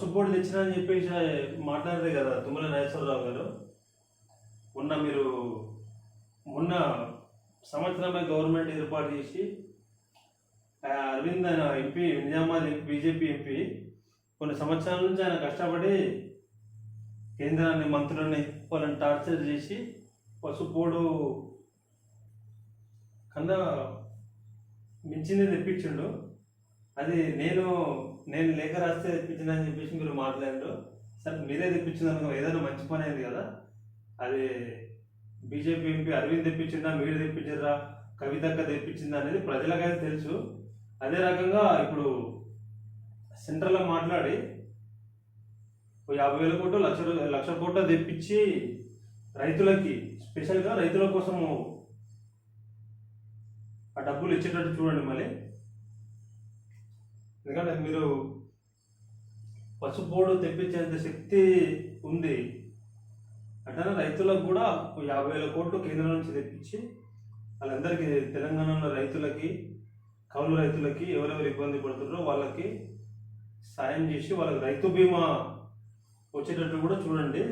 సుబ్బోడు తెచ్చినా అని చెప్పేసి మాట్లాడదే కదా తుమ్మల నాగేశ్వరరావు గారు. మొన్న మీరు మొన్న సంవత్సరమే గవర్నమెంట్ ఏర్పాటు చేసి అరవింద్ ఆయన ఎంపీ నిజామాబాద్ బీజేపీ ఎంపీ కొన్ని సంవత్సరాల నుంచి ఆయన కష్టపడి కేంద్రాన్ని మంత్రులని వాళ్ళని టార్చర్ చేసి పసుపోడు కన్నా మించింది తెప్పించిండు. అది నేను నేను లేఖ రాస్తే తెప్పించిందని చెప్పేసి మీరు మాట్లాడారు సరే మీరే తెప్పించిందనుకో ఏదైనా మంచి పని అయింది కదా. అది బీజేపీ ఎంపీ అరవింద్ తెప్పించిందా మీరు తెప్పించారా కవితక్క తెప్పించిందా అనేది ప్రజలకైతే తెలుసు. అదే రకంగా ఇప్పుడు సెంట్రల్లో మాట్లాడి యాభై వేల కోట్లు లక్ష లక్ష కోట్లు తెప్పించి రైతులకి స్పెషల్గా రైతుల కోసము ఆ డబ్బులు ఇచ్చేటట్టు చూడండి మళ్ళీ. ఎందుకంటే మీరు పసుపోడు తెప్పించేంత శక్తి ఉంది అంటే రైతులకు కూడా యాభై వేల కోట్లు కేంద్రం నుంచి తెప్పించి వాళ్ళందరికీ తెలంగాణలో రైతులకి కౌలు రైతులకి ఎవరెవరు ఇబ్బంది పడుతున్నారో వాళ్ళకి సాయం చేసి వాళ్ళకి రైతు బీమా వచ్చేటట్టు కూడా చూడండి.